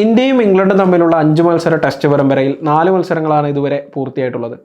ഇന്ത്യയും ഇംഗ്ലണ്ടും തമ്മിലുള്ള അഞ്ച് മത്സര ടെസ്റ്റ് പരമ്പരയിൽ നാല് മത്സരങ്ങളാണ് ഇതുവരെ പൂർത്തിയായിട്ടുള്ളത്.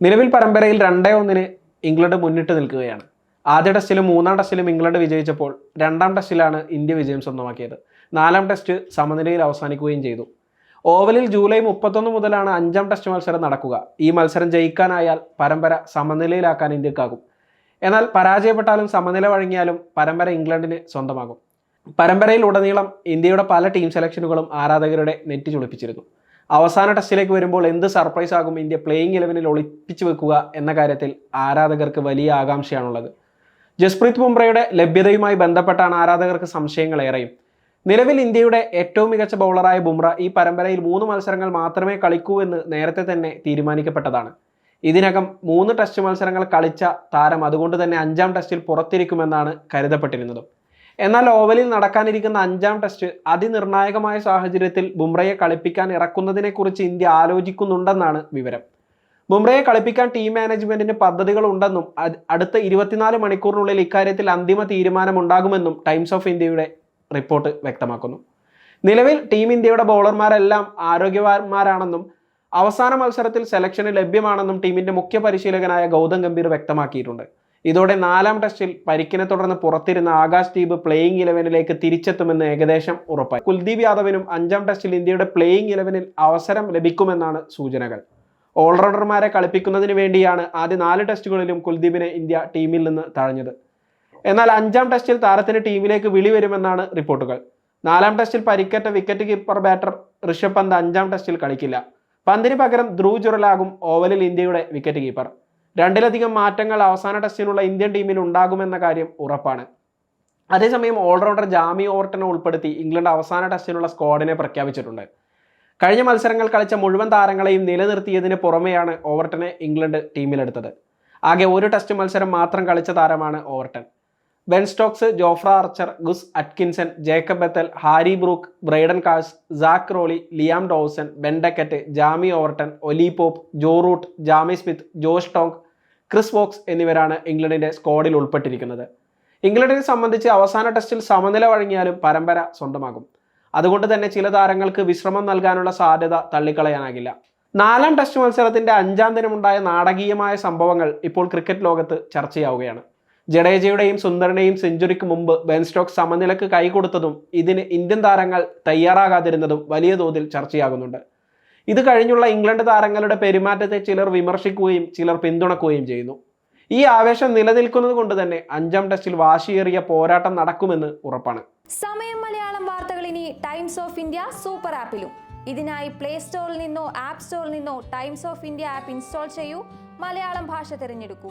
നിലവിൽ പരമ്പരയിൽ രണ്ടേ ഒന്നിന് ഇംഗ്ലണ്ട് മുന്നിട്ട് നിൽക്കുകയാണ്. ആദ്യ ടെസ്റ്റിലും മൂന്നാം ടെസ്റ്റിലും ഇംഗ്ലണ്ട് വിജയിച്ചപ്പോൾ രണ്ടാം ടെസ്റ്റിലാണ് ഇന്ത്യ വിജയം സ്വന്തമാക്കിയത്. നാലാം ടെസ്റ്റ് സമനിലയിൽ അവസാനിക്കുകയും ചെയ്തു. ഓവലിൽ ജൂലൈ മുപ്പത്തൊന്ന് മുതലാണ് അഞ്ചാം ടെസ്റ്റ് മത്സരം നടക്കുക. ഈ മത്സരം ജയിക്കാനായാൽ പരമ്പര സമനിലയിലാക്കാൻ ഇന്ത്യക്കാകും. എന്നാൽ പരാജയപ്പെട്ടാലും സമനില വഴങ്ങിയാലും പരമ്പര ഇംഗ്ലണ്ടിന് സ്വന്തമാകും. പരമ്പരയിൽ ഉടനീളം ഇന്ത്യയുടെ പല ടീം സെലക്ഷനുകളും ആരാധകരുടെ നെറ്റ് ചുളിപ്പിച്ചിരുന്നു. അവസാന ടെസ്റ്റിലേക്ക് വരുമ്പോൾ എന്ത് സർപ്രൈസ് ആകും ഇന്ത്യ പ്ലേയിങ് ഇലവനിൽ ഒളിപ്പിച്ചു വെക്കുക എന്ന കാര്യത്തിൽ ആരാധകർക്ക് വലിയ ആകാംക്ഷയാണുള്ളത്. ജസ്പ്രീത് ബുംറയുടെ ലഭ്യതയുമായി ബന്ധപ്പെട്ടാണ് ആരാധകർക്ക് സംശയങ്ങൾ ഏറെയും. നിലവിൽ ഇന്ത്യയുടെ ഏറ്റവും മികച്ച ബൗളറായ ബുംറ ഈ പരമ്പരയിൽ മൂന്ന് മത്സരങ്ങൾ മാത്രമേ കളിക്കൂ എന്ന് നേരത്തെ തന്നെ തീരുമാനിക്കപ്പെട്ടതാണ്. ഇതിനകം മൂന്ന് ടെസ്റ്റ് മത്സരങ്ങൾ കളിച്ച താരം അതുകൊണ്ട് തന്നെ അഞ്ചാം ടെസ്റ്റിൽ പുറത്തിരിക്കുമെന്നാണ് കരുതപ്പെട്ടിരുന്നത്. എന്നാൽ ഓവലിൽ നടക്കാനിരിക്കുന്ന അഞ്ചാം ടെസ്റ്റ് അതിനിർണായകമായ സാഹചര്യത്തിൽ ബുംറയെ കളിപ്പിക്കാൻ ഇറക്കുന്നതിനെക്കുറിച്ച് ഇന്ത്യ ആലോചിക്കുന്നുണ്ടെന്നാണ് വിവരം. ബുംറയെ കളിപ്പിക്കാൻ ടീം മാനേജ്മെന്റിന് പദ്ധതികളുണ്ടെന്നും അടുത്ത ഇരുപത്തിനാല് മണിക്കൂറിനുള്ളിൽ ഇക്കാര്യത്തിൽ അന്തിമ തീരുമാനമുണ്ടാകുമെന്നും ടൈംസ് ഓഫ് ഇന്ത്യയുടെ റിപ്പോർട്ട് വ്യക്തമാക്കുന്നു. നിലവിൽ ടീം ഇന്ത്യയുടെ ബൗളർമാരെല്ലാം ആരോഗ്യവാന്മാരാണെന്നും അവസാന മത്സരത്തിൽ സെലക്ഷന് ലഭ്യമാണെന്നും ടീമിന്റെ മുഖ്യ പരിശീലകനായ ഗൗതം ഗംഭീർ വ്യക്തമാക്കിയിട്ടുണ്ട്. ഇതോടെ നാലാം ടെസ്റ്റിൽ പരിക്കിനെ തുടർന്ന് പുറത്തിരുന്ന ആകാശ് ദീപ് പ്ലേയിങ് ഇലവനിലേക്ക് തിരിച്ചെത്തുമെന്ന് ഏകദേശം ഉറപ്പായി. കുൽദീപ് യാദവിനും അഞ്ചാം ടെസ്റ്റിൽ ഇന്ത്യയുടെ പ്ലേയിങ് ഇലവനിൽ അവസരം ലഭിക്കുമെന്നാണ് സൂചനകൾ. ഓൾറൗണ്ടർമാരെ കളിപ്പിക്കുന്നതിന് വേണ്ടിയാണ് ആദ്യ നാല് ടെസ്റ്റുകളിലും കുൽദീപിനെ ഇന്ത്യ ടീമിൽ നിന്ന് തഴഞ്ഞത്. എന്നാൽ അഞ്ചാം ടെസ്റ്റിൽ താരത്തിന് ടീമിലേക്ക് വിളി വരുമെന്നാണ് റിപ്പോർട്ടുകൾ. നാലാം ടെസ്റ്റിൽ പരിക്കേറ്റ wicket keeper batter Rishabh Pant അഞ്ചാം ടെസ്റ്റിൽ കളിക്കില്ല. പന്തിന് പകരം ധ്രുവ് ജുറലാകും ഓവലിൽ ഇന്ത്യയുടെ വിക്കറ്റ് കീപ്പർ രണ്ടിലധികം മാറ്റങ്ങൾ അവസാന ടെസ്റ്റിനുള്ള ഇന്ത്യൻ ടീമിൽ ഉണ്ടാകുമെന്ന കാര്യം ഉറപ്പാണ്. അതേസമയം ഓൾറൗണ്ടർ ജാമി ഓവർട്ടനെ ഉൾപ്പെടുത്തി ഇംഗ്ലണ്ട് അവസാന ടെസ്റ്റിനുള്ള സ്ക്വാഡിനെ പ്രഖ്യാപിച്ചിട്ടുണ്ട്. കഴിഞ്ഞ മത്സരങ്ങൾ കളിച്ച മുഴുവൻ താരങ്ങളെയും നിലനിർത്തിയതിന് പുറമെയാണ് ഓവർട്ടനെ ഇംഗ്ലണ്ട് ടീമിലെടുത്തത്. ആകെ ഒരു ടെസ്റ്റ് മത്സരം മാത്രം കളിച്ച താരമാണ് Overton Ben Stokes Jofra Archer Gus Atkinson Jacob Bethell Harry Brook Brydon Carse Zak Crawley Liam Dawson Ben Duckett Jamie Overton Ollie Pope Joe Root Jamie Smith Josh Tongue Chris Woakes എന്നിവരാണ് ഇംഗ്ലണ്ടിന്റെ സ്ക്വാഡിൽ ഉൾപ്പെട്ടിരിക്കുന്നത്. ഇംഗ്ലണ്ടിനെ സംബന്ധിച്ച് അവസാന ടെസ്റ്റിൽ സമനില വഴങ്ങിയാലും പരമ്പര സ്വന്തമാകും. അതുകൊണ്ട് തന്നെ ചില താരങ്ങൾക്ക് വിശ്രമം നൽകാനുള്ള സാധ്യത തള്ളിക്കളയാനാകില്ല. നാലാം ടെസ്റ്റ് മത്സരത്തിന്റെ അഞ്ചാം ദിനമുണ്ടായ നാടകീയമായ സംഭവങ്ങൾ ഇപ്പോൾ ക്രിക്കറ്റ് ലോകത്ത് ചർച്ചയാവുകയാണ്. ജഡേജയുടെയും സുന്ദറിനെയും സെഞ്ചുറിക്ക് മുമ്പ് ബെൻ സ്റ്റോക്സ് സമനിലക്ക് കൈകൊടുത്തതും ഇതിന് ഇന്ത്യൻ താരങ്ങൾ തയ്യാറാകാതിരുന്നതും വലിയ തോതിൽ ചർച്ചയാകുന്നുണ്ട്. ഇത് കഴിഞ്ഞുള്ള ഇംഗ്ലണ്ട് താരങ്ങളുടെ പെരുമാറ്റത്തെ ചിലർ വിമർശിക്കുകയും ചിലർ പിന്തുണക്കുകയും ചെയ്യുന്നു. ഈ ആവേശം നിലനിൽക്കുന്നത് കൊണ്ട് തന്നെ അഞ്ചാം ടെസ്റ്റിൽ വാശിയേറിയ പോരാട്ടം നടക്കുമെന്ന് ഉറപ്പാണ്. സമയം മലയാളം വാർത്തകൾ ഇനി ടൈംസ് ഓഫ് ഇന്ത്യ സൂപ്പർ ആപ്പിലും. ഇതിനായി പ്ലേ സ്റ്റോറിൽ നിന്നോ ആപ്പ് സ്റ്റോറിൽ നിന്നോ Times of India app install ചെയ്യൂ. മലയാളം ഭാഷ തിരഞ്ഞെടുക്കൂ.